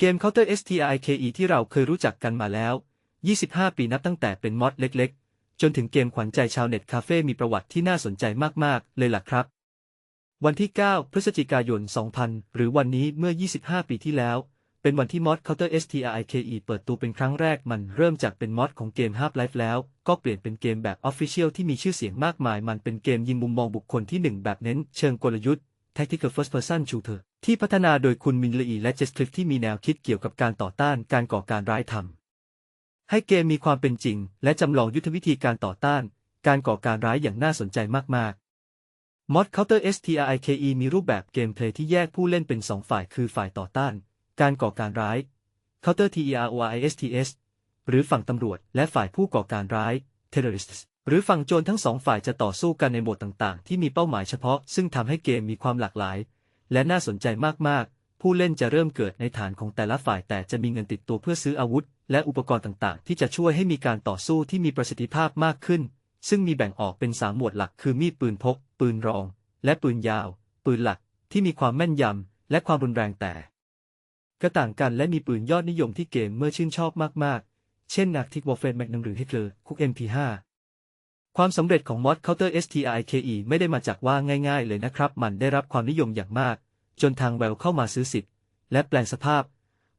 เกม Counter Strike ที่เราเคยรู้จักกันมาแล้ว 25 ปีนับตั้งแต่เป็นมอดเล็กๆ จนถึงเกมขวัญใจชาวเน็ตคาเฟ่มีประวัติที่น่าสนใจมากๆ เลยล่ะครับ วันที่ 9 พฤศจิกายน 2000 หรือวันนี้เมื่อ 25 ปีที่แล้ว เป็นวันที่มอด Counter Strike เปิดตัวเป็นครั้งแรกมันเริ่มจากเป็นมอดของเกม Half-Life แล้ว ก็เปลี่ยนเป็นเกมแบบ Official ที่มีชื่อเสียงมากมาย มันเป็นเกมยิงมุมมองบุคคลที่หนึ่งแบบเน้น เชิงกลยุทธ์ Tactical First Person Shooter ที่พัฒนาโดยคุณมินลีและเจสคลิฟที่มีแนวคิดเกี่ยวกับการต่อต้านการก่อการร้ายทำให้เกมมีความเป็นจริง และจำลองยุทธวิธีการต่อต้าน การก่อการร้ายอย่างน่าสนใจมาก ๆ Mod Counter Strike มีรูปแบบเกมเพลย์ที่แยกผู้เล่นเป็น 2 ฝ่ายคือฝ่ายต่อต้าน การก่อการร้าย Counter Terrorists หรือฝั่งตำรวจ และฝ่ายผู้ก่อการร้าย Terrorists หรือฝั่งโจรทั้งสองฝ่ายจะต่อสู้กันในโหมดต่างๆ ที่มีเป้าหมายเฉพาะ ซึ่งทำให้เกมมีความหลากหลาย และน่าสนใจมากๆ ผู้เล่นจะเริ่มเกิดในฐานของแต่ละฝ่ายแต่จะมีเงินติดตัวเพื่อซื้ออาวุธ และอุปกรณ์ต่างๆ ที่จะช่วยให้มีการต่อสู้ที่มีประสิทธิภาพมากขึ้น ซึ่งมีแบ่งออกเป็น3หมวดหลัก คือมีดปืนพก ปืนรอง และปืนยาว ปืนหลัก ที่มีความแม่นยำและความรุนแรงแต่ ก็ต่างกันและมีปืนยอดนิยมที่เกมเมื่อชื่นชอบมากๆ เช่นนักทิกวอลเฟนแมกนัมหรือฮิตเลอร์คุก MP5 ความสำเร็จของมอด Counter Strike ไม่ได้มาจากว่าง่ายๆเลยนะครับ มันได้รับความนิยมอย่างมาก จนทางแววเข้ามาซื้อสิทธิ์ และแปลงสภาพ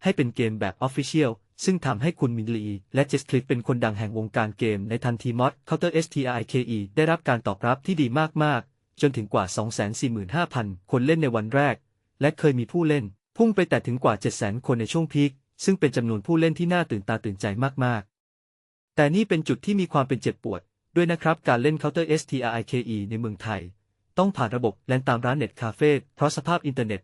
ให้เป็นเกมแบบ Official ซึ่งทำให้คุณมินลี และเจสคลิฟเป็นคนดังแห่งวงการเกมในทันทีมอด Counter Strike ได้รับการตอบรับที่ดีมากๆ จนถึงกว่า 245,000 คนเล่นในวันแรก และเคยมีผู้เล่น พุ่งไปแต่ถึงกว่า 700,000 คนในช่วงพีคซึ่งเป็นจำนวนผู้เล่นที่น่าตื่นตาตื่นใจมากๆ แต่นี่เป็นจุดที่มีความเป็นเจ็บปวด ด้วยนะครับการเล่น Counter Strike ในเมืองไทย ต้องผ่านระบบแลนตามร้านเน็ตคาเฟ่เพราะสภาพอินเทอร์เน็ต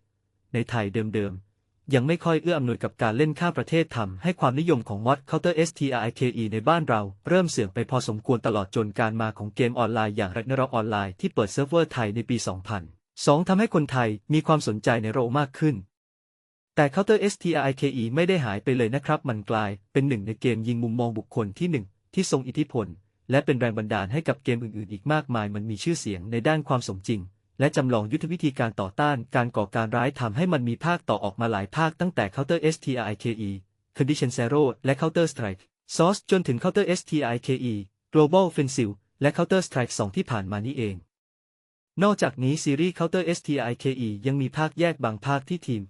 ในไทยเดิมๆ ยังไม่ค่อยเอื้ออำนวยกับการเล่นข้ามประเทศทำให้ความนิยมของมอด Counter Strike ในบ้านเรา เริ่มเสื่อมไปพอสมควรตลอดจนการมาของเกมออนไลน์อย่าง Ragnarok ออนไลน์ที่เปิดเซิร์ฟเวอร์ไทยในปี 2002ทำให้คนไทยมีความสนใจในโรมากขึ้น แต่ Counter Strike ไม่ได้หายไปเลยนะครับ มันกลายเป็นหนึ่งในเกมยิงมุมมองบุคคลที่หนึ่งที่ทรงอิทธิพล และเป็นแรงบันดาลให้กับเกมอื่นๆ อีกมากมาย มันมีชื่อเสียงในด้านความสมจริง และจำลองยุทธวิธีการต่อต้านการก่อการร้ายทำให้มันมีภาคต่อออกมาหลายภาคตั้งแต่ Counter Strike Condition Zero และ Counter Strike Source จนถึง Counter Strike Global Offensive และ Counter Strike 2 ที่ผ่านมานี้เอง นอกจากนี้ซีรีส์ Counter Strike ยังมีภาคแยกบางภาคที่ทีม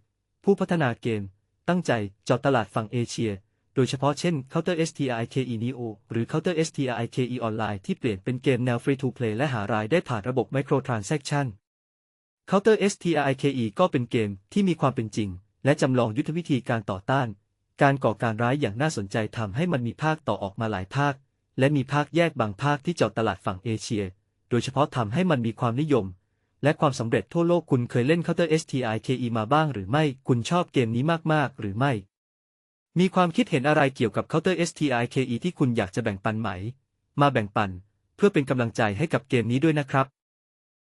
ผู้พัฒนาเกม ตั้งใจเจาะตลาดฝั่งเอเชีย โดยเฉพาะเช่น Counter Strike Neo หรือ Counter Strike Online ที่เปลี่ยนเป็นเกมแนว Free to Play และหารายได้ผ่านระบบ Microtransaction Counter Strike ก็เป็นเกมที่มีความเป็นจริง และจำลองยุทธวิธีการต่อต้าน การก่อการร้ายอย่างน่าสนใจทำให้มันมีภาคต่อออกมาหลายภาค และมีภาคแยกบางภาคที่เจาะตลาดฝั่งเอเชีย โดยเฉพาะทำให้มันมีความนิยม และความสำเร็จทั่วโลกคุณเคยเล่น Counter Strike มาบ้างหรือไม่ คุณชอบเกมนี้มากๆ หรือไม่ มีความคิดเห็นอะไรเกี่ยวกับ Counter Strike ที่คุณอยากจะแบ่งปันไหม มาแบ่งปัน เพื่อเป็นกำลังใจให้กับเกมนี้ด้วยนะครับ